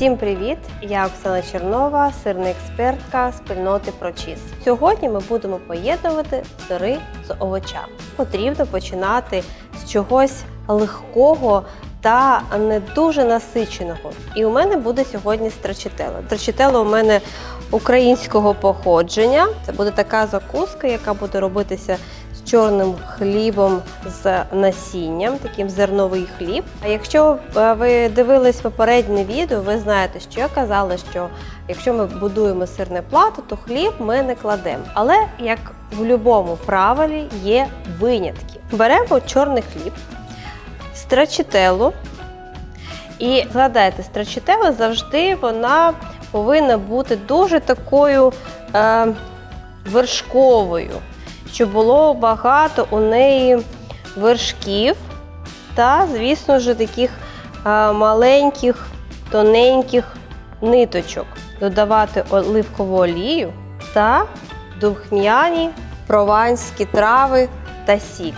Всім привіт! Я Оксана Чернова, сирна експертка спільноти ProCheese. Сьогодні ми будемо поєднувати сири з овочами. Потрібно починати з чогось легкого та не дуже насиченого. І у мене буде сьогодні страчитело. Страчитело у мене українського походження. Це буде така закуска, яка буде робитися з чорним хлібом з насінням, таким зерновий хліб. А якщо е, ви дивились попереднє відео, ви знаєте, що я казала, що якщо ми будуємо сирне плато, то хліб ми не кладемо. Але як в будь-якому правилі є винятки. Беремо чорний хліб, страчителу. І згадайте, страчителла завжди вона повинна бути дуже такою е, вершковою, щоб було багато у неї вершків та, звісно ж, таких маленьких, тоненьких ниточок. Додавати оливкову олію та духм'яні прованські трави та сіль.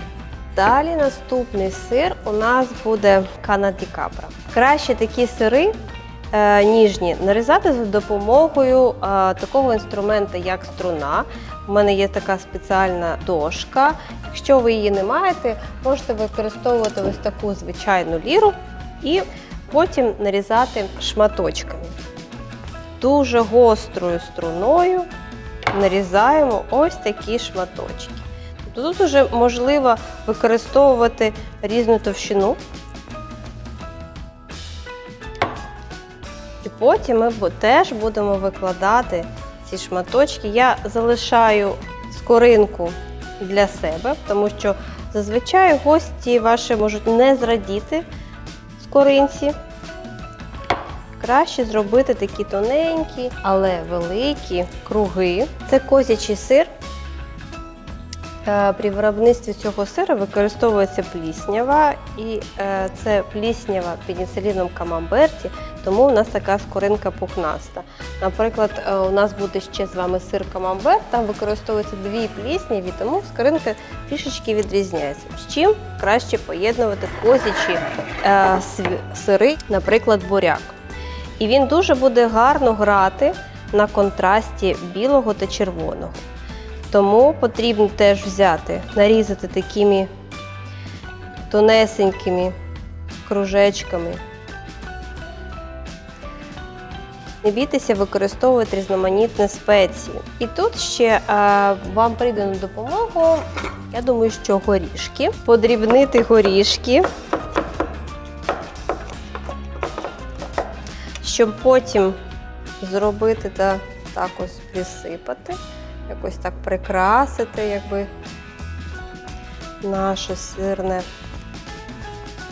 Далі наступний сир у нас буде канаді капра. Краще такі сири ніжні нарізати за допомогою е, такого інструмента, як струна. У мене є така спеціальна дошка. Якщо ви її не маєте, можете використовувати ось таку звичайну ліру і потім нарізати шматочками. Дуже гострою струною нарізаємо ось такі шматочки. Тут вже можливо використовувати різну товщину. Потім ми теж будемо викладати ці шматочки. Я залишаю скоринку для себе, тому що зазвичай гості ваші можуть не зрадіти скоринці. Краще зробити такі тоненькі, але великі круги. Це козячий сир. Е, При виробництві цього сиру використовується пліснява, і е, це пліснява пеніциліном камамберті, тому у нас така скоринка пухнаста. Наприклад, е, у нас буде ще з вами сир камамбер, там використовується дві плісняві, тому скоринка трішечки відрізняється. З чим краще поєднувати козячі е, сири, наприклад, буряк. І він дуже буде гарно грати на контрасті білого та червоного. Тому потрібно теж взяти, нарізати такими тонесенькими кружечками. Не бійтеся використовувати різноманітні спеції. І тут ще е, вам прийде на допомогу, я думаю, що горішки. Подрібнити горішки, щоб потім зробити та так ось присипати якось так прикрасити, якби наше сирне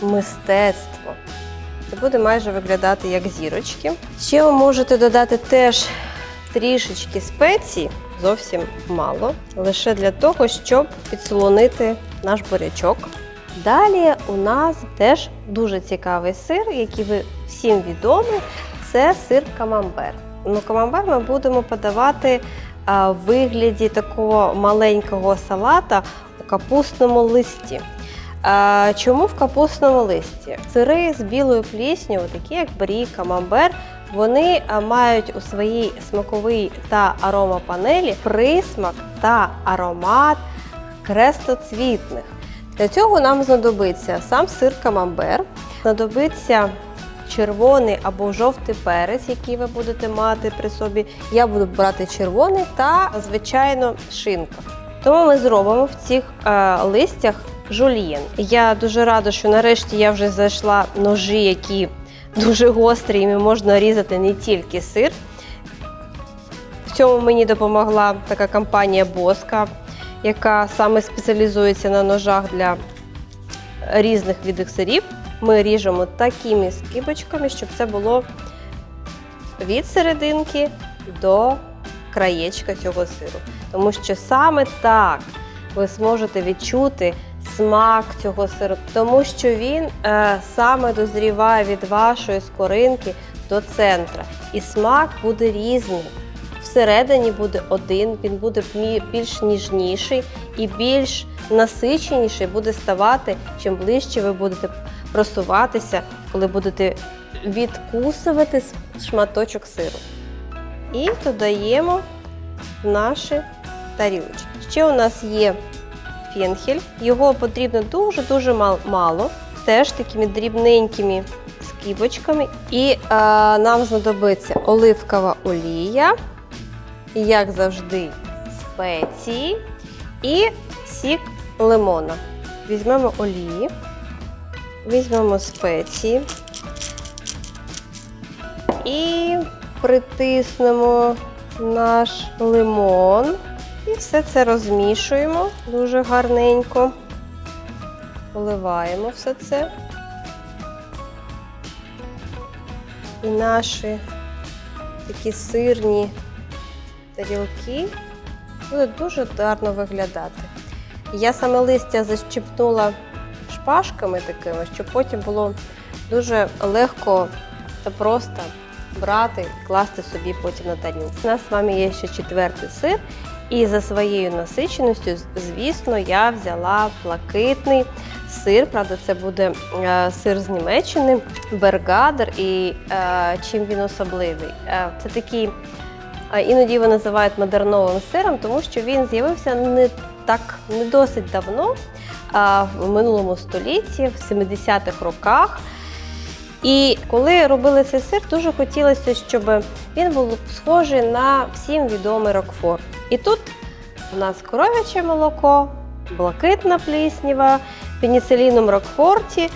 мистецтво. Це буде майже виглядати як зірочки. Ще ви можете додати теж трішечки спецій, зовсім мало, лише для того, щоб підсолонити наш бурячок. Далі у нас теж дуже цікавий сир, який ви всім відомий, це сир камамбер. Ну, камамбер ми будемо подавати в вигляді такого маленького салата у капустному листі. А, Чому в капустному листі? Сири з білою плісню, такі як брі, камамбер, вони мають у своїй смаковій та аромапанелі присмак та аромат крестоцвітних. Для цього нам знадобиться сам сир камамбер, знадобиться червоний або жовтий перець, який ви будете мати при собі. Я буду брати червоний та, звичайно, шинка. Тому ми зробимо в цих е, листях жульєн. Я дуже рада, що нарешті я вже знайшла ножі, які дуже гострі, і можна різати не тільки сир. В цьому мені допомогла така компанія Боска, яка саме спеціалізується на ножах для різних видів сирів. Ми ріжемо такими скибочками, щоб це було від серединки до краєчка цього сиру. Тому що саме так ви зможете відчути смак цього сиру, тому що він е, саме дозріває від вашої скоринки до центра. І смак буде різний. Всередині буде один, він буде більш ніжніший і більш насиченіший буде ставати, чим ближче ви будете просуватися, коли будете відкусувати шматочок сиру. І додаємо наші тарілочки. Ще у нас є фенхель. Його потрібно дуже-дуже мало, теж такими дрібненькими скибочками. І е, нам знадобиться оливкова олія, як завжди, спеції і сік лимона. Візьмемо олії, візьмемо спеції і притиснемо наш лимон. І все це розмішуємо дуже гарненько. Поливаємо все це. І наші такі сирні тарілки будуть дуже гарно виглядати. Я саме листя защипнула шпажками такими, щоб потім було дуже легко та просто брати класти собі потім на тарілку. У нас з вами є ще четвертий сир. І за своєю насиченістю, звісно, я взяла блакитний сир. Правда, це буде е, сир з Німеччини, бергадер. І е, чим він особливий? Е, це такий, іноді його називають модерновим сиром, тому що він з'явився не так не досить давно, в минулому столітті, в 70-х роках. І коли робили цей сир, дуже хотілося, щоб він був схожий на всім відомий Рокфор. І тут у нас коров'яче молоко, блакитна плісніва, пеніциліном Рокфорті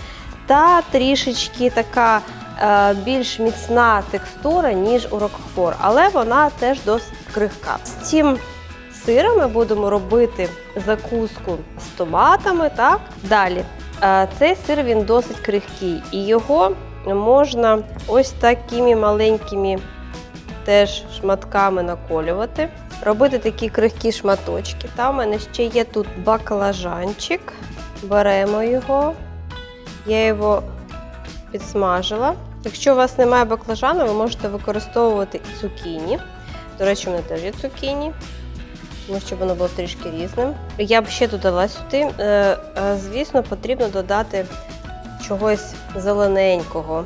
та трішечки така е, більш міцна текстура, ніж у Рокфор, але вона теж досить крихка. З цим сиром ми будемо робити закуску з томатами. Так? Далі. Е, Цей сир він досить крихкий, і його можна ось такими маленькими теж шматками наколювати. Робити такі крихкі шматочки. Та у мене ще є тут баклажанчик. Беремо його. Я його підсмажила. Якщо у вас немає баклажану, ви можете використовувати і цукіні. До речі, у мене теж є цукіні, тому що воно було трішки різним. Я б ще додала сюди. Е, е, Звісно, потрібно додати чогось зелененького,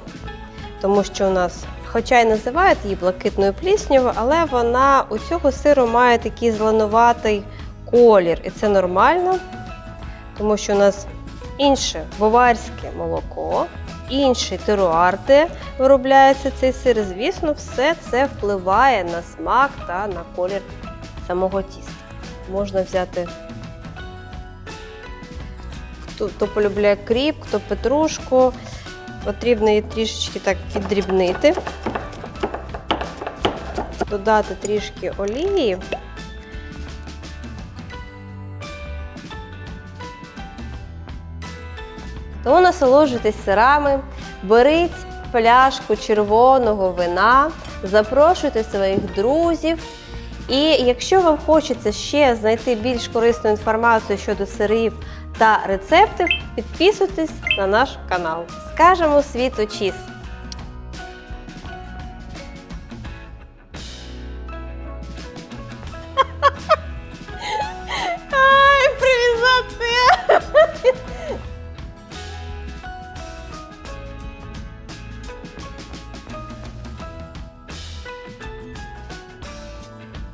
тому що у нас, хоча й називають її блакитною пліснявою, але вона у цього сиру має такий зеленуватий колір, і це нормально, тому що у нас інше баварське молоко, інший теруар, де виробляється цей сир. Звісно, все це впливає на смак та на колір самого тіста. Можна взяти хто полюбляє кріп, хто петрушку. Потрібно її трішечки так піддрібнити, додати трішки олії. Тому насолоджуйтесь сирами, беріть пляшку червоного вина, запрошуйте своїх друзів. І якщо вам хочеться ще знайти більш корисну інформацію щодо сирів та рецептів, підписуйтесь на наш канал. Скажемо світу чіз!